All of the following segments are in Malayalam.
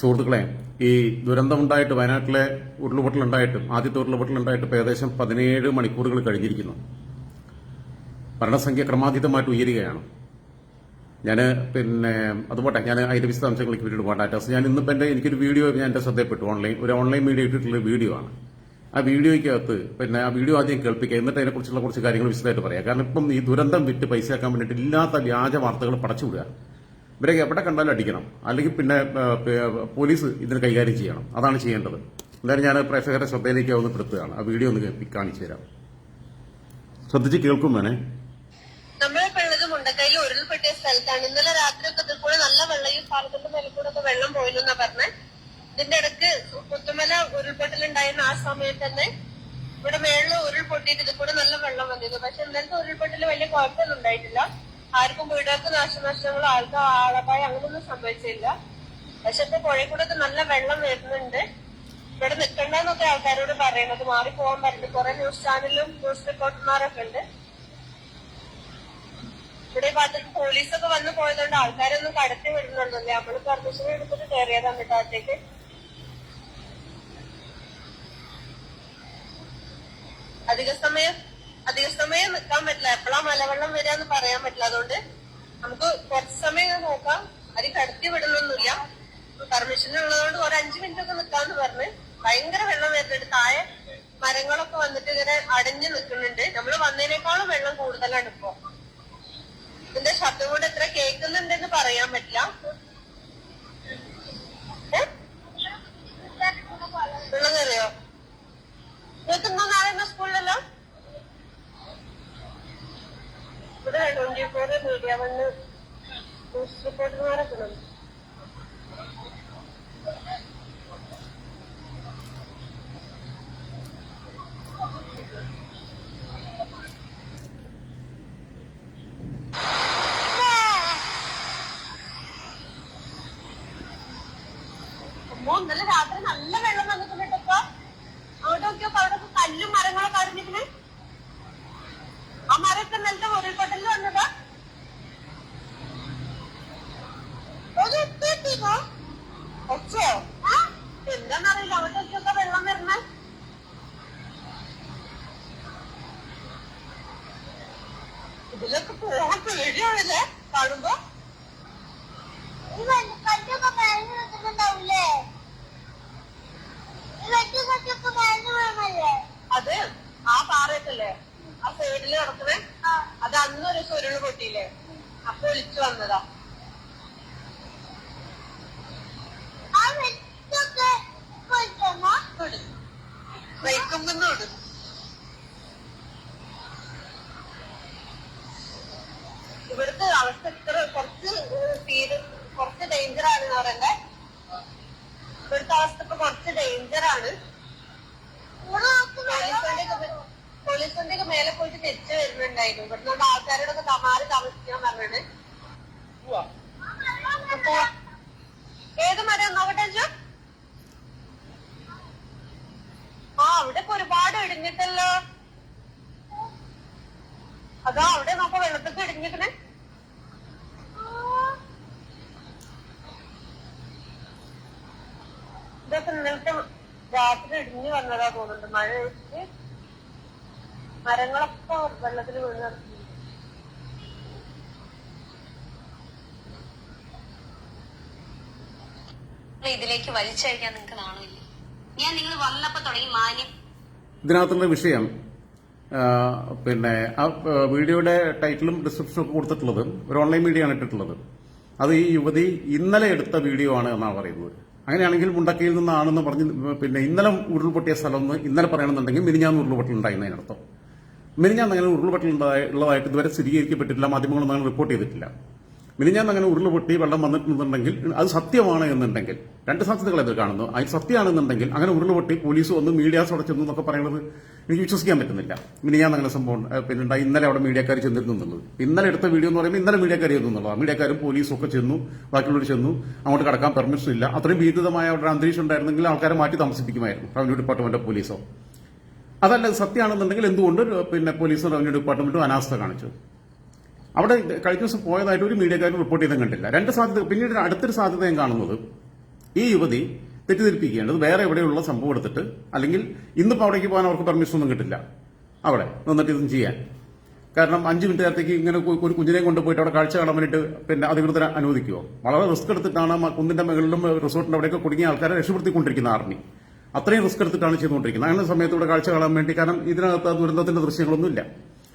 സുഹൃത്തുക്കളെ ഈ ദുരന്തമുണ്ടായിട്ട് വയനാട്ടിലെ ഉരുളുപൊട്ടലുണ്ടായിട്ടും ആദ്യത്തെ ഉരുളുപൊട്ടലുണ്ടായിട്ട് ഏകദേശം പതിനേഴ് മണിക്കൂറുകൾ കഴിഞ്ഞിരിക്കുന്നു. മരണസംഖ്യ ക്രമാതീതമായിട്ട് ഉയരുകയാണ്. ഞാൻ പിന്നെ അതുപോട്ടെ ഞാൻ അതിന്റെ വിശദാംശങ്ങളിലേക്ക് പിന്നീട് ഡാറ്റാസ് ഞാൻ ഇന്നിപ്പോൾ എന്റെ എനിക്കൊരു വീഡിയോ ഞാൻ എന്റെ ശ്രദ്ധയപ്പെട്ടു ഓൺലൈൻ ഒരു ഓൺലൈൻ മീഡിയ ഇട്ടിട്ടുള്ള വീഡിയോ ആണ്. ആ വീഡിയോയ്ക്കകത്ത് പിന്നെ ആ വീഡിയോ ആദ്യം കേൾപ്പിക്കുക എന്നിട്ട് അതിനെക്കുറിച്ചുള്ള കുറച്ച് കാര്യങ്ങൾ വിശദമായിട്ട് പറയാം. കാരണം ഇപ്പം ഈ ദുരന്തം വിറ്റ് പൈസയാക്കാൻ വേണ്ടിയിട്ട് ഇല്ലാത്ത വ്യാജ വാർത്തകൾ പടച്ചുവിടുക ഇവരെ എവിടെ കണ്ടാലും അടിക്കണം. അല്ലെങ്കിൽ പിന്നെ പോലീസ് ഇതിന് കൈകാര്യം ചെയ്യണം. അതാണ് ചെയ്യേണ്ടത്. എന്തായാലും ഞാൻ പ്രേക്ഷകരുടെ ശ്രദ്ധയിലേക്ക് ഒന്ന് പെടുത്തുകയാണ്. ആ വീഡിയോ ഒന്ന് കാണിച്ചു തരാം. ശ്രദ്ധിച്ച് കേൾക്കും വേണേ സ്ഥലത്താണ്. ഇന്നലെ നല്ല വെള്ളം പറഞ്ഞേ. ഇതിന്റെ ആ ഇവിടെ മേളിൽ ഉരുൾപൊട്ടിയിട്ട് ഇതിൽ കൂടെ നല്ല വെള്ളം വന്നിരുന്നു. പക്ഷെ ഇന്നലത്തെ ഉരുൾപൊട്ടിൽ വലിയ കുഴപ്പമൊന്നും ഉണ്ടായിട്ടില്ല. ആർക്കും വീടുകൾക്ക് നാശനഷ്ടങ്ങളോ ആർക്കും ആളപായം അങ്ങനെയൊന്നും സംഭവിച്ചില്ല. പക്ഷെ ഇപ്പൊ നല്ല വെള്ളം വരുന്നുണ്ട്. ഇവിടെ നിൽക്കണ്ടെന്നൊക്കെ ആൾക്കാരോട് പറയുന്നത്. മാറി പോകാൻ പറ്റില്ല കുറെ ന്യൂസ് ചാനലും ന്യൂസ് റിപ്പോർട്ടർമാരൊക്കെ ഉണ്ട്. ഇവിടെ ഭാഗത്തേക്ക് പോലീസൊക്കെ വന്ന് പോയതുകൊണ്ട് ആൾക്കാരൊന്നും കടത്തി വിടുന്നുണ്ടല്ലേ? നമ്മൾ പെർമിഷൻ എടുത്തിട്ട് കയറിയതാണ് കേട്ടോ അകത്തേക്ക്. അധിക സമയം അധിക സമയം നിൽക്കാൻ പറ്റില്ല. എപ്പോഴാ മലവെള്ളം വരിക പറയാൻ പറ്റില്ല. അതുകൊണ്ട് നമുക്ക് കുറച്ച് സമയം നോക്കാം. അത് കടത്തി വിടണമെന്നില്ല പെർമിഷൻ ഉള്ളതുകൊണ്ട് ഒരു അഞ്ചു മിനിറ്റ് ഒക്കെ നിൽക്കാന്ന് പറഞ്ഞ് ഭയങ്കര വെള്ളം വരുന്നുണ്ട്. താഴെ മരങ്ങളൊക്കെ വന്നിട്ട് ഇങ്ങനെ അടഞ്ഞു നിൽക്കുന്നുണ്ട് നമ്മൾ വന്നതിനേക്കാളും വെള്ളം കൂടുതലാണ് ഇപ്പോ. ഇതിന്റെ ശബ്ദം കൊണ്ട് എത്ര കേൾക്കുന്നുണ്ടെന്ന് പറയാൻ പറ്റില്ല. ഉള്ളതറിയോ നിങ്ങൾക്ക് ഇന്നും നാളെ സ്കൂളിലല്ലോ? ഇവിടെ ട്വന്റി ഫോർ മീഡിയ വന്ന് ന്യൂസ് റിപ്പോർട്ടർമാരൊക്കെ ഉണ്ട് അമ്മോ ഇന്നലെ രാത്രി നല്ല വെള്ളം വന്നിട്ടുണ്ടോ അവിടെ നോക്കിയപ്പോ അവിടെ ഒക്കെ കല്ലും മരങ്ങളൊക്കെ അറിഞ്ഞിരിക്കണേ ആ മരമൊക്കെ ഇന്നലത്തെ ഉരുൾപൊട്ടലിൽ വന്നതാ ഒച്ചോ എന്താന്നറിയില്ല അവിടെ ഒക്കെ വെള്ളം വരണേ ഇതിലൊക്കെ പോകാൻ പേടിയാണല്ലേ കാണുമ്പോ കല്ലൊക്കെ മേലെ നിൽക്കുന്നുണ്ടാവൂലേ വെട്ടി കല്ലൊക്കെ മേലെ വീണല്ലേ അത് ആ പാറയത്തല്ലേ? ആ സൈഡിൽ കിടക്കണേ അത് അന്നൊരു ചുരുൾ പൊട്ടിയില്ലേ? അപ്പൊ ഒളിച്ചു വന്നതാ. ആ വെട്ടൊക്കെ കൊണ്ടുവന്നോ വിട്. വൈക്കുമ്പെന്ന് ഇവിടുത്തെ അവസ്ഥ ഇത്ര കുറച്ച് തീര് കുറച്ച് ഡേഞ്ചർ ആണ് പറയണ്ടേ? ഇവിടുത്തെ അവസ്ഥ ഇപ്പൊ കുറച്ച് ഡേഞ്ചർ ആണ് ഇവിടെ നോക്ക് പോലീസ് വണ്ടിയൊക്കെ പോലീസ് വണ്ടിയൊക്കെ മേലെ പോയിട്ട് തിരിച്ചു വരുന്നുണ്ടായിരുന്നു. ഇവിടുന്ന് ആൾക്കാരോടൊക്കെ തമാറി താമസിക്കാൻ പറഞ്ഞത് ഏത് മരം നോക്കട്ടെ? ആ അവിടെ ഇപ്പൊ ഒരുപാട് ഇടിഞ്ഞിട്ടല്ലോ. അതാ അവിടെ നോക്ക വെള്ളത്തൊക്കെ ഇടിഞ്ഞിക്കണേ. ഇതൊക്കെ ഇന്നലത്തെ രാത്രി ഇടിഞ്ഞു വന്നതാ തോന്നുന്നുണ്ട്. മഴ മരങ്ങളൊക്കെ വെള്ളത്തിൽ വീണ് കിടക്കുന്നു. ഇതിലേക്ക് വലിച്ചഴിക്കാൻ നിങ്ങൾക്ക് നാണമില്ല. ഞാൻ നിങ്ങൾ വന്നപ്പോ തുടങ്ങി മാന്യം. ഇതിനകത്തുള്ള വിഷയം പിന്നെ ആ വീഡിയോയുടെ ടൈറ്റിലും ഡിസ്ക്രിപ്ഷനും ഒക്കെ കൊടുത്തിട്ടുള്ളത് ഒരു ഓൺലൈൻ മീഡിയ ആണ് ഇട്ടിട്ടുള്ളത്. അത് ഈ യുവതി ഇന്നലെ എടുത്ത വീഡിയോ ആണ് എന്നാണ് പറയുന്നത്. അങ്ങനെയാണെങ്കിൽ മുണ്ടക്കയിൽ നിന്നാണെന്ന് പറഞ്ഞ് പിന്നെ ഇന്നലെ ഉരുൾപൊട്ടിയ സ്ഥലം എന്ന് ഇന്നലെ പറയണമെന്നുണ്ടെങ്കിൽ മിനിഞ്ഞാന്ന് ഉരുൾപൊട്ടൽ ഉണ്ടായിരുന്നതിനർത്ഥം മിനിഞ്ഞാന്ന് അങ്ങനെ ഉരുൾപൊട്ടൽ ഉള്ളതായിട്ട് ഇതുവരെ സ്ഥിരീകരിക്കപ്പെട്ടിട്ടില്ല. മാധ്യമങ്ങളൊന്നും അങ്ങനെ റിപ്പോർട്ട് ചെയ്തിട്ടില്ല. മിനിഞ്ഞാന്ന് അങ്ങനെ ഉരുൾപൊട്ടി വെള്ളം വന്നിട്ടുണ്ടെങ്കിൽ അത് സത്യമാണ് എന്നുണ്ടെങ്കിൽ രണ്ട് സാധ്യതകൾ ഇത് കാണുന്നു. അത് സത്യമാണെന്നുണ്ടെങ്കിൽ അങ്ങനെ ഉരുൾപൊട്ടി പോലീസ് വന്ന് മീഡിയാസോടെ ചെന്നു എന്നൊക്കെ പറയുന്നത് എനിക്ക് വിശ്വസിക്കാൻ പറ്റുന്നില്ല. മിനിഞ്ഞാന്ന് അങ്ങനെ സംഭവം പിന്നെ ഉണ്ടായി ഇന്നലെ അവിടെ മീഡിയക്കാർ ചെന്നിരുന്നു എന്നുള്ളത്. ഇന്നലെ എടുത്ത വീഡിയോ എന്ന് പറയുമ്പോൾ ഇന്നലെ മീഡിയക്കാർ ചെന്നു എന്നുള്ളതാണ്. മീഡിയക്കാരും പോലീസും ഒക്കെ ചെന്നു ബാക്കിയുള്ളവർ ചെന്നു അങ്ങോട്ട് കടക്കാൻ പെർമിഷൻ ഇല്ല. അത്രയും ഭീതിതമായ അവിടെ അന്തരീക്ഷം ഉണ്ടായിരുന്നെങ്കിൽ ആൾക്കാരെ മാറ്റി താമസിപ്പിക്കുമായിരുന്നു. റവന്യൂ ഡിപ്പാർട്ട്മെന്റോ പോലീസോ അതല്ല സത്യമാണെന്നുണ്ടെങ്കിൽ എന്തുകൊണ്ട് പിന്നെ പോലീസ് റവന്യൂ ഡിപ്പാർട്ട്മെന്റും അനാസ്ഥ കാണിച്ചു? അവിടെ കഴിഞ്ഞ ദിവസം പോയതായിട്ട് ഒരു മീഡിയക്കാരും റിപ്പോർട്ട് ചെയ്തും കണ്ടില്ല. രണ്ട് സാധ്യത പിന്നീട് അടുത്തൊരു സാധ്യത ഞാൻ കാണുന്നത് ഈ യുവതി തെറ്റിദ്ധരിപ്പിക്കേണ്ടത് വേറെ എവിടെയുള്ള സംഭവം എടുത്തിട്ട് അല്ലെങ്കിൽ ഇന്നിപ്പോൾ അവിടേക്ക് പോകാൻ അവർക്ക് പെർമിഷൻ ഒന്നും കിട്ടില്ല. അവിടെ നിന്നിട്ട് ഇതും ചെയ്യാൻ. കാരണം അഞ്ച് മിനിറ്റ് നേരത്തേക്ക് ഇങ്ങനെ ഒരു കുഞ്ഞിനെ കൊണ്ടുപോയിട്ട് അവിടെ കാഴ്ച കാണാൻ വേണ്ടിയിട്ട് പിന്നെ അധികൃതർ അനുവദിക്കുമോ വളരെ റിസ്ക് എടുത്തിട്ടാണ് കുന്നിന്റെ മുകളിലും റിസോർട്ടിന്റെ അവിടെയൊക്കെ കുടുങ്ങിയ ആൾക്കാരെ രക്ഷപ്പെടുത്തിക്കൊണ്ടിരിക്കുന്ന ആർമി അത്രയും റിസ്ക് എടുത്തിട്ടാണ് ചെയ്തുകൊണ്ടിരിക്കുന്നത്. അങ്ങനെ സമയത്ത് ഇവിടെ കാഴ്ച കാണാൻ വേണ്ടി കാരണം ഇതിനകത്ത് ദുരന്തത്തിന്റെ ദൃശ്യങ്ങളൊന്നുമില്ല.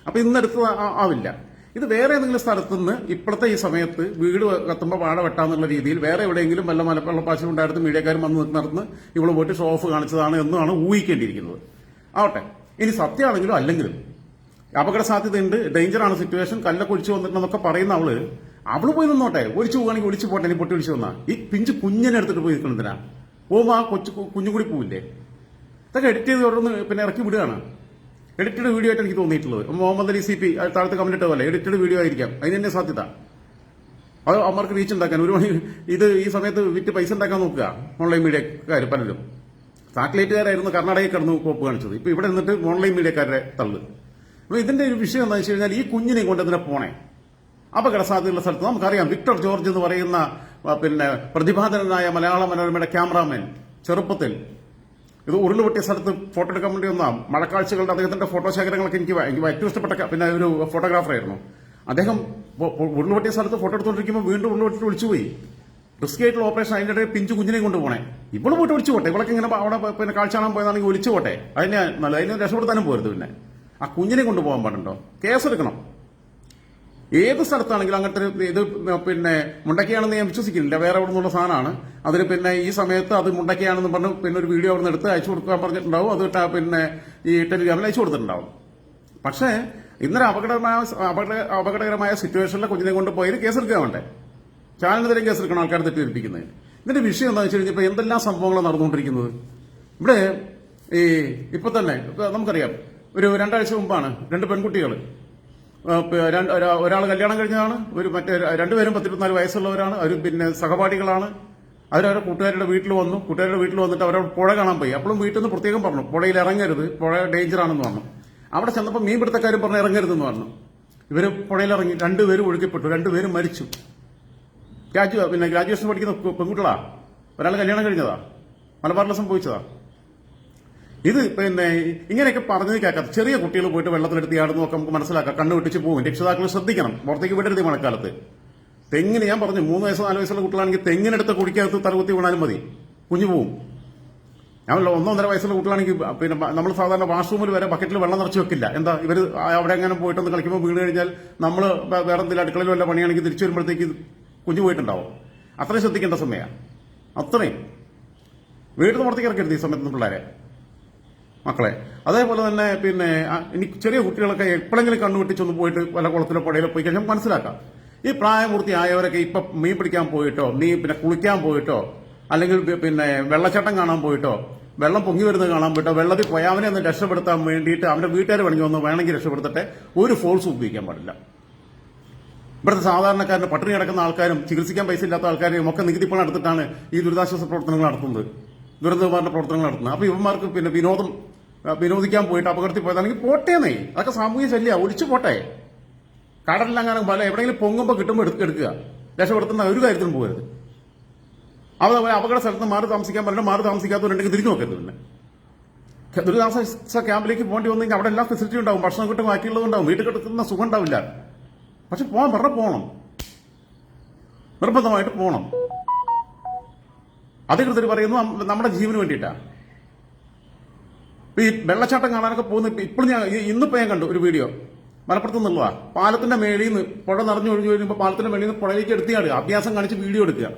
അപ്പൊ ഇന്നെടുത്ത് ആവില്ല. ഇത് വേറെ ഏതെങ്കിലും സ്ഥലത്ത് നിന്ന് ഇപ്പോഴത്തെ ഈ സമയത്ത് വീട് കത്തുമ്പോൾ വാഴ വെട്ടാന്നുള്ള രീതിയിൽ വേറെ എവിടെയെങ്കിലും വല്ല മലപ്പള്ളപ്പാശം ഉണ്ടായിരുന്നു മീഡിയക്കാരും വന്ന് നടന്ന് ഇവൾ പോയിട്ട് ഷോ ഓഫ് കാണിച്ചതാണ് എന്നാണ് ഊഹിക്കേണ്ടിയിരിക്കുന്നത്. ആവട്ടെ. ഇനി സത്യമാണെങ്കിലും അല്ലെങ്കിലും അപകട സാധ്യതയുണ്ട് ഡേഞ്ചറാണ് സിറ്റുവേഷൻ കല്ലൊക്കെ ഒഴിച്ചു വന്നിട്ടുണ്ടെന്നൊക്കെ പറയുന്ന അവൾ അവൾ പോയി നിന്നോട്ടെ. ഒഴിച്ചു പോകുകയാണെങ്കിൽ ഒളിച്ചു പോട്ടെ ഇനി പൊട്ടി ഒളിച്ചു വന്നാ. ഈ പിഞ്ച് കുഞ്ഞിനെ എടുത്തിട്ട് പോയി നിൽക്കുന്നതിനാ പോകുമ്പോ ആ കൊച്ചു കുഞ്ഞും കൂടി പോവില്ലേ? ഇതൊക്കെ എഡിറ്റ് ചെയ്ത് തുടർന്ന് പിന്നെ ഇറക്കി വിടുകയാണ്. എഡിറ്റഡ് വീഡിയോ ആയിട്ട് എനിക്ക് തോന്നിയിട്ടുള്ളത്. മുഹമ്മദ് അലി സി പി താഴത്ത് കമന്റ് പോലെ എഡിറ്റഡ് വീഡിയോ ആയിരിക്കാം. അതിന് തന്നെ സാധ്യത. അത് അവർക്ക് റീച്ച് ഉണ്ടാക്കാൻ ഒരു മണി ഇത് ഈ സമയത്ത് വിറ്റ് പൈസ ഉണ്ടാക്കാൻ നോക്കുക. ഓൺലൈൻ മീഡിയക്കാർ പലരും. സാറ്റലൈറ്റുകാരായിരുന്നു കർണാടകയിൽ കിടന്ന് കോപ്പ് കാണിച്ചത്. ഇപ്പൊ ഇവിടെ നിന്നിട്ട് ഓൺലൈൻ മീഡിയക്കാരെ തള്ളു. അപ്പൊ ഇതിന്റെ ഒരു വിഷയം എന്താണെന്ന് വെച്ച് കഴിഞ്ഞാൽ ഈ കുഞ്ഞിനെ കൊണ്ട് ഇതിനെ പോണേ? അപകട സാധ്യതയുള്ള സ്ഥലത്ത് നമുക്കറിയാം. വിക്ടർ ജോർജ് എന്ന് പറയുന്ന പിന്നെ പ്രതിഭാതനായ മലയാള മനോരമയുടെ ക്യാമറാമാൻ ചെറുപ്പത്തിൽ. ഇത് ഉരുളുപൊട്ടിയ സ്ഥലത്ത് ഫോട്ടോ എടുക്കാൻ വേണ്ടി വന്ന മഴക്കാഴ്ചകളുടെ അദ്ദേഹത്തിന്റെ ഫോട്ടോ ശേഖരങ്ങളൊക്കെ എനിക്ക് എനിക്ക് ഏറ്റവും ഇഷ്ടപ്പെട്ട പിന്നെ ഒരു ഫോട്ടോഗ്രാഫറായിരുന്നു അദ്ദേഹം ഉരുളുപൊട്ടിയ സ്ഥലത്ത് ഫോട്ടോ എടുത്തുകൊണ്ടിരിക്കുമ്പോൾ വീണ്ടും ഉരുളുപൊട്ടിട്ട് വിളിച്ചുപോയി റിസ്ക് ആയിട്ടുള്ള ഓപ്പറേഷൻ അതിന്റെ ഇടയിൽ പിഞ്ചു കുഞ്ഞിനെ കൊണ്ടുപോകണേ ഇവിടെ പോയിട്ട് ഒളിച്ചു പോട്ടെ. ഇവളൊക്കെ ഇങ്ങനെ അവിടെ പിന്നെ കാഴ്ച കാണാൻ പോയതാണെങ്കിൽ ഒളിച്ചു പോട്ടെ. അതിനെ നല്ല അതിനെ രക്ഷപ്പെടുത്താനും പോരുത് പിന്നെ. ആ കുഞ്ഞിനെ കൊണ്ടുപോകാൻ പാടുണ്ടോ? കേസെടുക്കണം ഏത് സ്ഥലത്താണെങ്കിലും അങ്ങനത്തെ ഇത് പിന്നെ മുണ്ടക്കയാണെന്ന് ഞാൻ വിശ്വസിക്കുന്നില്ല. വേറെ അവിടെ നിന്നുള്ള സാധനമാണ്. അതിന് പിന്നെ ഈ സമയത്ത് അത് മുണ്ടക്കയാണെന്ന് പറഞ്ഞ് പിന്നെ ഒരു വീഡിയോ അവിടെ നിന്ന് എടുത്ത് അയച്ചു കൊടുക്കാൻ പറഞ്ഞിട്ടുണ്ടാവും. അത് പിന്നെ ഈ ടെലിഗ്രാമിൽ അയച്ചു കൊടുത്തിട്ടുണ്ടാവും. പക്ഷേ ഇന്നലെ അപകടമായ അപകട അപകടകരമായ സിറ്റുവേഷനിലെ കുഞ്ഞിനെ കൊണ്ട് പോയി കേസെടുക്കാൻ വേണ്ടേ? ചാനലിനെതിരെ കേസെടുക്കണം ആൾക്കാർ തെറ്റിദ്ധരിപ്പിക്കുന്നത്. ഇതിന്റെ വിഷയം എന്താണെന്ന് വെച്ച് കഴിഞ്ഞാൽ ഇപ്പൊ എന്തെല്ലാം സംഭവങ്ങളാണ് നടന്നുകൊണ്ടിരിക്കുന്നത്? ഇവിടെ ഈ ഇപ്പൊ തന്നെ നമുക്കറിയാം. ഒരു രണ്ടാഴ്ച മുമ്പാണ് രണ്ട് പെൺകുട്ടികൾ ഒരാൾ കല്യാണം കഴിഞ്ഞതാണ് ഒരു മറ്റേ രണ്ടുപേരും പത്തിരുപത്തിനാല് വയസ്സുള്ളവരാണ് അവർ പിന്നെ സഹപാഠികളാണ്. അവരവരുടെ കൂട്ടുകാരുടെ വീട്ടിൽ വന്നു കൂട്ടുകാരുടെ വീട്ടിൽ വന്നിട്ട് അവരവിടെ പുഴ കാണാൻ പോയി. അപ്പോഴും വീട്ടിൽ നിന്ന് പ്രത്യേകം പറഞ്ഞു പുഴയിൽ ഇറങ്ങരുത് പുഴ ഡേഞ്ചർ ആണെന്ന് പറഞ്ഞു. അവിടെ ചെന്നപ്പോൾ മീൻപിടുത്തക്കാരും പറഞ്ഞു ഇറങ്ങരുതെന്ന് പറഞ്ഞു. ഇവർ പുഴയിൽ ഇറങ്ങി രണ്ടുപേരും ഒഴുക്കിപ്പെട്ടു രണ്ടുപേരും മരിച്ചു. ഗ്രാജു പിന്നെ ഗ്രാജുവേഷൻ പഠിക്കുന്ന പെൺകുട്ടികളാ. ഒരാൾ കല്യാണം കഴിഞ്ഞതാ മലബാറിൽ സംഭവിച്ചതാ. ഇത് പിന്നെ ഇങ്ങനെയൊക്കെ പറഞ്ഞത് കേൾക്കാം ചെറിയ കുട്ടികൾ പോയിട്ട് വെള്ളത്തിലെടുത്ത് ചാടുന്നതൊക്കെ നമുക്ക് മനസ്സിലാക്കാം. കണ്ണു വെട്ടിച്ച് പോകും രക്ഷിതാക്കൾ ശ്രദ്ധിക്കണം. പുറത്തേക്ക് വിടരുത് മഴക്കാലത്ത്. തെങ്ങിന് ഞാൻ പറഞ്ഞു മൂന്ന് വയസ്സ് നാല് വയസ്സുള്ള കുട്ടികളാണെങ്കിൽ തെങ്ങിനെടുത്ത് കുടിക്കകത്ത് തലകുത്തി വീണാലും മതി. കുഞ്ഞു പോവും. ഞാൻ ഒന്നോ ഒന്നൊന്നര വയസ്സുള്ള കുട്ടികളാണെങ്കിൽ പിന്നെ നമ്മൾ സാധാരണ വാഷ്റൂമിൽ വരെ ബക്കറ്റിൽ വെള്ളം നിറച്ച് വെക്കില്ല. എന്താ ഇവർ അവിടെ എങ്ങനെ പോയിട്ടൊന്ന് കളിക്കുമ്പോൾ വീണ് കഴിഞ്ഞാൽ നമ്മൾ വേറെ എന്തെങ്കിലും അടുക്കളയിൽ വല്ല പണിയാണെങ്കിൽ തിരിച്ചു വരുമ്പോഴത്തേക്ക് കുഞ്ഞു പോയിട്ടുണ്ടാവും. അത്രയും ശ്രദ്ധിക്കേണ്ട സമയമാണ്. അത്രയും. വീട്ടിൽ നിന്ന് പുറത്തേക്ക് ഇറക്കരുത് ഈ സമയത്ത് പിള്ളേരെ. മക്കളെ. അതേപോലെ തന്നെ പിന്നെ എനിക്ക് ചെറിയ കുട്ടികളൊക്കെ എപ്പോഴെങ്കിലും കണ്ണുവെട്ടിച്ചൊന്ന് പോയിട്ട് വല്ല കുളത്തിലോ പുഴയിലോ പോയി കഴിഞ്ഞാൽ മനസ്സിലാക്കാം. ഈ പ്രായപൂർത്തിയായവരൊക്കെ ഇപ്പൊ മീൻ പിടിക്കാൻ പോയിട്ടോ നീ പിന്നെ കുളിക്കാൻ പോയിട്ടോ അല്ലെങ്കിൽ പിന്നെ വെള്ളച്ചാട്ടം കാണാൻ പോയിട്ടോ വെള്ളം പൊങ്ങി വരുന്നത് കാണാൻ പോയിട്ടോ വെള്ളത്തിൽ പോയി അവനെ ഒന്ന് രക്ഷപ്പെടുത്താൻ വേണ്ടിയിട്ട് അവന്റെ വീട്ടുകാർ പണിഞ്ഞു ഒന്ന് വേണമെങ്കിൽ രക്ഷപ്പെടുത്തട്ടെ ഒരു ഫോഴ്സ് ഉപയോഗിക്കാൻ പാടില്ല. ഇവിടുത്തെ സാധാരണക്കാരന് പട്ടിണി കിടക്കുന്ന ആൾക്കാരും ചികിത്സിക്കാൻ പൈസ ഇല്ലാത്ത ആൾക്കാരെയും ഒക്കെ നികുതി പണം എടുത്തിട്ടാണ് ഈ ദുരിതാശ്വാസ പ്രവർത്തനങ്ങൾ നടത്തുന്നത്. ദുരന്ത നിവാരണ പ്രവർത്തനങ്ങൾ നടത്തുന്നത്. അപ്പൊ ഇവന്മാർക്ക് പിന്നെ വിനോദം വിനോദിക്കാൻ പോയിട്ട് അപകടത്തിൽ പോയതാണെങ്കിൽ പോട്ടേന്നേ. അതൊക്കെ സാമൂഹ്യ ശല്യ. ഒളിച്ചു പോട്ടെ. കടലിലങ്ങനെ പല എവിടെയെങ്കിലും പൊങ്ങുമ്പോൾ കിട്ടുമ്പോൾ എടുത്ത് എടുക്കുക. രക്ഷപ്പെടുത്തുന്ന ഒരു കാര്യത്തിനും പോകരുത്. അതുപോലെ അപകട സ്ഥലത്ത് മാറി താമസിക്കാൻ പറഞ്ഞാൽ മാറി താമസിക്കാത്തവരുണ്ടെങ്കിൽ തിരിഞ്ഞു നോക്കരുത് പിന്നെ. ദുരിതാശ്വാസ ക്യാമ്പിലേക്ക് പോകേണ്ടി വന്നു കഴിഞ്ഞാൽ അവിടെ എല്ലാ ഫെസിലിറ്റി ഉണ്ടാവും. ഭക്ഷണം കിട്ടും ബാക്കിയുള്ളതുണ്ടാവും വീട്ടിൽ കിടക്കുന്ന സുഖം ഉണ്ടാവില്ല. പക്ഷെ പോകാൻ പറഞ്ഞ പോകണം നിർബന്ധമായിട്ട് പോകണം അധികൃതർ പറയുന്നു നമ്മുടെ ജീവന് വേണ്ടിയിട്ടാ. ഇപ്പൊ ഈ വെള്ളച്ചാട്ടം കാണാനൊക്കെ പോകുന്ന ഇപ്പൊ ഇപ്പോഴും ഞാൻ ഇന്നിപ്പോ ഞാൻ കണ്ടു ഒരു വീഡിയോ. മലപ്പുറത്ത് നിന്നുള്ളതാ. പാലത്തിന്റെ മേളിൽ നിന്ന് പുഴ നിറഞ്ഞു ഒഴിഞ്ഞു വരുമ്പോൾ പാലത്തിന്റെ മേളിൽ നിന്ന് പുഴയിലേക്ക് എടുത്തിയാണ് അഭ്യാസം കാണിച്ച് വീഡിയോ എടുക്കുക.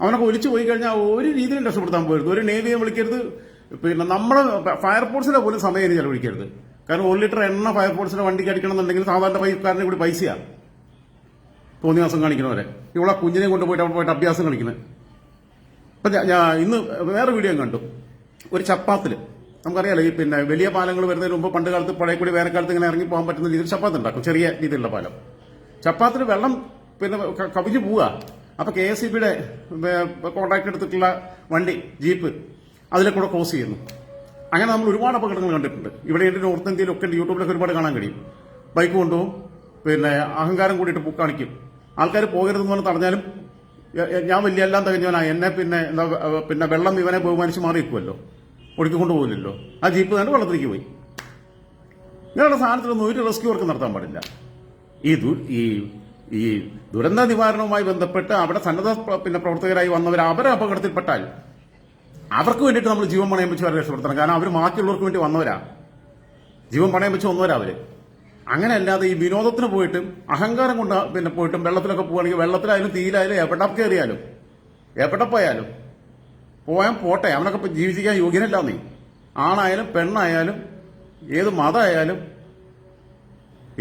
അവനൊക്കെ ഒലിച്ചു പോയി കഴിഞ്ഞാൽ ഒരു രീതിയിലും രക്ഷപ്പെടുത്താൻ പോയിരുന്നു ഒരു നേവിയെ വിളിക്കരുത്. പിന്നെ നമ്മൾ ഫയർഫോഴ്സിന്റെ പോലും സമയം ചെലവഴിക്കരുത്. കാരണം ഒരു ലിറ്റർ എണ്ണ ഫയർഫോഴ്സിന്റെ വണ്ടിക്ക് അടിക്കണം എന്നുണ്ടെങ്കിൽ സാധാരണ പൈക്കാരനെ കൂടി പൈസയാ. തോന്നി മാസം കാണിക്കണവരെ ഇവിടെ കുഞ്ഞിനെ കൊണ്ടുപോയിട്ട് അവിടെ പോയിട്ട് അഭ്യാസം കളിക്കുന്നത് ഇപ്പൊ ഞാൻ ഇന്ന് വേറെ വീഡിയോ കണ്ടു. ഒരു ചപ്പാത്തിൽ നമുക്കറിയാലോ ഈ പിന്നെ വലിയ പാലങ്ങൾ വരുന്നതിന് മുമ്പ് പണ്ട് കാലത്ത് പഴയ കൂടി വേനൽക്കാലത്ത് ഇങ്ങനെ ഇറങ്ങി പോകാൻ പറ്റുന്ന രീതിയിൽ ചപ്പാത്ത് ഉണ്ടാക്കും ചെറിയ രീതിയിലുള്ള പാലം. ചപ്പാത്തിന് വെള്ളം പിന്നെ കവിഞ്ഞു പോവുക. അപ്പൊ കെ എസ് ഇ ബിയുടെ കോൺട്രാക്ട് എടുത്തിട്ടുള്ള വണ്ടി ജീപ്പ് അതിലെ കൂടെ ക്രോസ് ചെയ്യുന്നു. അങ്ങനെ നമ്മൾ ഒരുപാട് അപകടങ്ങൾ കണ്ടിട്ടുണ്ട്. ഇവിടെ എന്റെ നോർത്ത് ഇന്ത്യയിലൊക്കെ യൂട്യൂബിലൊക്കെ ഒരുപാട് കാണാൻ കഴിയും. ബൈക്ക് കൊണ്ടുപോകും പിന്നെ അഹങ്കാരം കൂടിയിട്ട് കാണിക്കും. ആൾക്കാർ പോകരുതെന്ന് പറഞ്ഞ് തടഞ്ഞാലും ഞാൻ വലിയ എല്ലാം തികഞ്ഞവനാ. എന്നെ പിന്നെ എന്താ പിന്നെ വെള്ളം ഇവനെ ബഹുമാനിച്ച് മാറി ഒടുക്കിക്കൊണ്ട് പോകില്ലല്ലോ ആ ജീപ്പ് തന്നെ വെള്ളത്തിലേക്ക് പോയി. ഇങ്ങനെയുള്ള സാധനത്തിലൊന്നും ഒരു റെസ്ക്യൂ വർക്ക് നടത്താൻ പാടില്ല. ഈ ഈ ഈ ദുരന്ത നിവാരണവുമായി ബന്ധപ്പെട്ട് അവിടെ സന്നദ്ധ പിന്നെ പ്രവർത്തകരായി വന്നവർ അവരെ അപകടത്തിൽപ്പെട്ടാൽ അവർക്ക് വേണ്ടിയിട്ട് നമ്മൾ ജീവൻ പണയം വെച്ച് അവരെ രക്ഷപ്പെടുത്തണം. കാരണം അവർ ബാക്കിയുള്ളവർക്ക് വേണ്ടി വന്നവരാ. ജീവൻ പണയം വെച്ച് വന്നവരാ അവർ. അങ്ങനെ അല്ലാതെ ഈ വിനോദത്തിന് പോയിട്ടും അഹങ്കാരം കൊണ്ട് പിന്നെ പോയിട്ടും വെള്ളത്തിലൊക്കെ പോവുകയാണെങ്കിൽ വെള്ളത്തിലായാലും തീയിലായാലും എവിടെ കയറിയാലും എവിടെ പോയാലും പോയാൽ പോട്ടെ. അവനൊക്കെ ഇപ്പൊ ജീവിക്കാൻ യോഗ്യനല്ല നീ. ആണായാലും പെണ്ണായാലും ഏത് മതമായാലും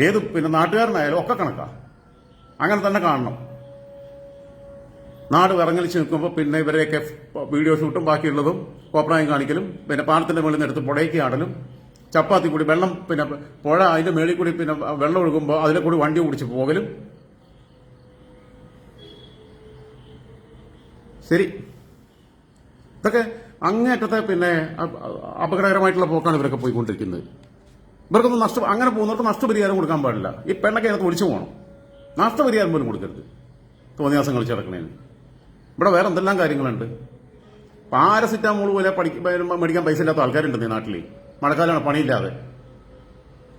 ഏത് പിന്നെ നാട്ടുകാരനായാലും ഒക്കെ കണക്കാ. അങ്ങനെ തന്നെ കാണണം. നാട് വിറങ്ങലിച്ച് നിൽക്കുമ്പോൾ പിന്നെ ഇവരെയൊക്കെ വീഡിയോ ഷൂട്ടും ബാക്കിയുള്ളതും കോപ്രായം കാണിക്കലും പിന്നെ പാടത്തിന്റെ മുകളിൽ നിന്ന് എടുത്ത് പുടയ്ക്ക് ആടലും ചപ്പാത്തി കൂടി വെള്ളം പിന്നെ പുഴ അതിന്റെ മേളിൽ കൂടി പിന്നെ വെള്ളം ഒഴുകുമ്പോൾ അതിലെ കൂടി വണ്ടി ഓടിച്ച് പോകലും? ശരി. ഇതൊക്കെ അങ്ങേറ്റത്തെ പിന്നെ അപകടകരമായിട്ടുള്ള പോക്കാണ് ഇവരൊക്കെ പോയിക്കൊണ്ടിരിക്കുന്നത്. ഇവർക്കൊന്നും നഷ്ട അങ്ങനെ പോകുന്നവർക്ക് നഷ്ടപരിഹാരം കൊടുക്കാൻ പാടില്ല. ഈ പെണ്ണൊക്കെ അതിനകത്ത് ഒളിച്ചു പോകണം. നഷ്ടപരിഹാരം പോലും കൊടുക്കരുത്. തോന്നിയാസം കളിച്ച് നടക്കണേന് ഇവിടെ വേറെ എന്തെല്ലാം കാര്യങ്ങളുണ്ട്? പാരസിറ്റാമോൾ പോലെ പഠിക്കാൻ മേടിക്കാൻ പൈസ ഇല്ലാത്ത ആൾക്കാരുണ്ട് ഈ നാട്ടിൽ മഴക്കാലമാണ് പണിയില്ലാതെ.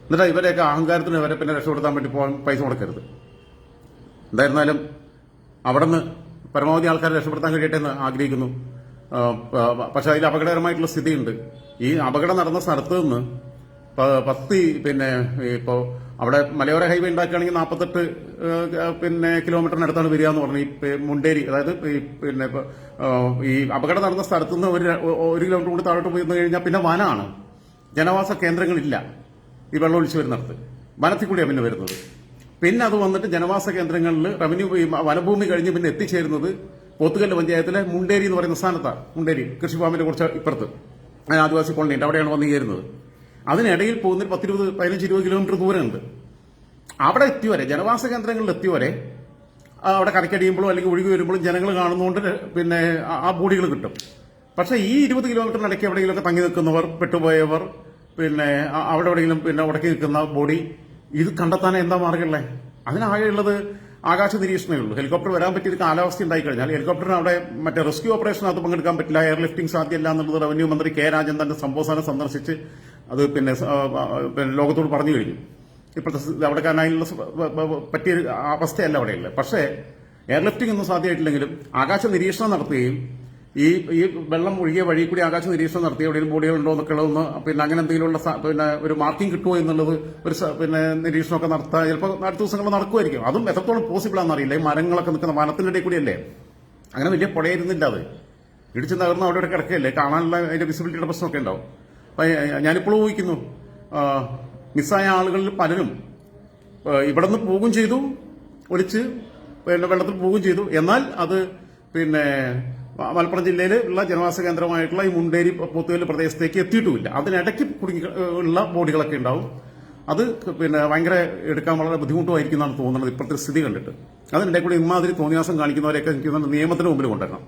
എന്നിട്ട് ഇവരെയൊക്കെ അഹങ്കാരത്തിന് ഇവരെ പിന്നെ രക്ഷപ്പെടുത്താൻ വേണ്ടി പോകാൻ പൈസ കൊടുക്കരുത്. എന്തായിരുന്നാലും അവിടെ നിന്ന് പരമാവധി ആൾക്കാരെ രക്ഷപ്പെടുത്താൻ കഴിയട്ടെ എന്ന് ആഗ്രഹിക്കുന്നു പക്ഷെ അതിൽ അപകടകരമായിട്ടുള്ള സ്ഥിതിയുണ്ട്. ഈ അപകടം നടന്ന സ്ഥലത്ത് നിന്ന് പത്തി പിന്നെ ഇപ്പോൾ അവിടെ മലയോര ഹൈവേ ഉണ്ടാക്കുകയാണെങ്കിൽ നാൽപ്പത്തെട്ട് പിന്നെ കിലോമീറ്ററിനടുത്താണ് വരിക എന്ന് പറഞ്ഞു. ഈ മുണ്ടേരി അതായത് ഈ പിന്നെ ഈ അപകടം നടന്ന സ്ഥലത്ത് നിന്ന് ഒരു ഒരു കിലോമീറ്റർ കൂടി താഴോട്ട് പോയി കഴിഞ്ഞാൽ പിന്നെ വനമാണ് ജനവാസ കേന്ദ്രങ്ങളില്ല ഈ വെള്ളം ഒഴിച്ചു വരുന്നിടത്ത്. വനത്തിൽ കൂടിയാണ് പിന്നെ വരുന്നത്. പിന്നെ അത് വന്നിട്ട് ജനവാസ കേന്ദ്രങ്ങളിൽ റവന്യൂ വനഭൂമി കഴിഞ്ഞ് പിന്നെ എത്തിച്ചേരുന്നത് പോത്തുകല്ല് പഞ്ചായത്തിലെ മുണ്ടേരി എന്ന് പറയുന്ന സ്ഥാനത്താണ് മുണ്ടേരി കൃഷിഫാമിന്റെ കുറച്ച് ഇപ്പുറത്ത്. ആദിവാസി കോളനിയുണ്ട്. അവിടെയാണ് വന്നു ചേരുന്നത്. അതിനിടയിൽ പോകുന്ന പത്തിരുപത് പതിനഞ്ച് ഇരുപത് കിലോമീറ്റർ ദൂരമുണ്ട്. അവിടെ എത്തിയവരെ ജനവാസ കേന്ദ്രങ്ങളിൽ എത്തിയവരെ അവിടെ കരക്കടിയുമ്പോഴും അല്ലെങ്കിൽ ഒഴുകി വരുമ്പോഴും ജനങ്ങൾ കാണുന്നതുകൊണ്ട് പിന്നെ ആ ബോഡികൾ കിട്ടും. പക്ഷേ ഈ ഇരുപത് കിലോമീറ്ററിനിടയ്ക്ക് എവിടെയെങ്കിലുമൊക്കെ തങ്ങി നിൽക്കുന്നവർ പെട്ടുപോയവർ പിന്നെ അവിടെ എവിടെയെങ്കിലും പിന്നെ ഉടക്കി നിൽക്കുന്ന ബോഡി ഇത് കണ്ടെത്താൻ എന്താ മാർഗമല്ലേ? അതിനാകെയുള്ളത് ആകാശ നിരീക്ഷണമേ ഉള്ളൂ. ഹെലികോപ്റ്റർ വരാൻ പറ്റിയ കാലാവസ്ഥ ഉണ്ടായി കഴിഞ്ഞാൽ ഹെലികോപ്റ്ററിന് അവിടെ മറ്റേ റെസ്ക്യൂ ഓപ്പറേഷനകത്ത് പങ്കെടുക്കാൻ പറ്റില്ല എയർ ലിഫ്റ്റിംഗ് സാധ്യമല്ല എന്നുള്ളത് റവന്യൂ മന്ത്രി കെ രാജൻ തന്റെ സംഭവസ്ഥാനം സന്ദർശിച്ച് അത് പിന്നെ ലോകത്തോട് പറഞ്ഞു കഴിഞ്ഞു. ഇപ്പോഴത്തെ അവിടെ പ- പറ്റിയ അവസ്ഥയല്ല അവിടെയുള്ളത്. പക്ഷേ എയർലിഫ്റ്റിംഗ് ഒന്നും സാധ്യമായിട്ടില്ലെങ്കിലും ആകാശ നിരീക്ഷണം നടത്തുകയും ഈ ഈ വെള്ളം ഒഴുകിയ വഴി കൂടി ആകാശ നിരീക്ഷണം നടത്തി എവിടെയും ബോഡികൾ ഉണ്ടോ എന്നൊക്കെ ഉള്ളതൊന്ന് പിന്നെ അങ്ങനെ എന്തെങ്കിലുമുള്ള പിന്നെ ഒരു മാർക്കിംഗ് കിട്ടുമോ എന്നുള്ളത് ഒരു പിന്നെ നിരീക്ഷണമൊക്കെ നടത്താൻ ചിലപ്പോൾ അടുത്ത ദിവസങ്ങൾ നടക്കുമായിരിക്കും. അതും എത്രത്തോളം പോസിബിൾ ആണെന്നറിയില്ല ഈ മരങ്ങളൊക്കെ നിൽക്കുന്ന വനത്തിന്റെ ഇടയിൽ കൂടിയല്ലേ? അങ്ങനെ വലിയ പുഴയിരുന്നില്ല അത്. ഇടിച്ച് തകർന്ന് അവിടെ ഇവിടെ കിടക്കുകയല്ലേ? കാണാനുള്ള അതിന്റെ വിസിബിലിറ്റിയുടെ പ്രശ്നമൊക്കെ ഉണ്ടാവും. അപ്പൊ ഞാനിപ്പോഴും ഊഹിക്കുന്നു. മിസ്സായ ആളുകളിൽ പലരും ഇവിടെ നിന്ന് പോകും ചെയ്തു. ഒളിച്ച് പിന്നെ വെള്ളത്തിൽ പോവുകയും ചെയ്തു. എന്നാൽ അത് പിന്നെ മലപ്പുറം ജില്ലയിൽ ഉള്ള ജനവാസ കേന്ദ്രമായിട്ടുള്ള ഈ മുണ്ടേരി പോത്തുകല്ല് പ്രദേശത്തേക്ക് എത്തിയിട്ടുമില്ല. അതിനിടയ്ക്ക് കുടുങ്ങി ഉള്ള ബോഡികളൊക്കെ ഉണ്ടാവും. അത് പിന്നെ ഭയങ്കര എടുക്കാൻ വളരെ ബുദ്ധിമുട്ടുമായിരിക്കും എന്നാണ് തോന്നുന്നത് ഇപ്പോഴത്തെ സ്ഥിതി കണ്ടിട്ട്. അതിനിടെ കൂടി ഇമാതിരി തോന്നിയാസം കാണിക്കുന്നവരെയൊക്കെ നിയമത്തിന് മുമ്പിൽ കൊണ്ടുവരണം.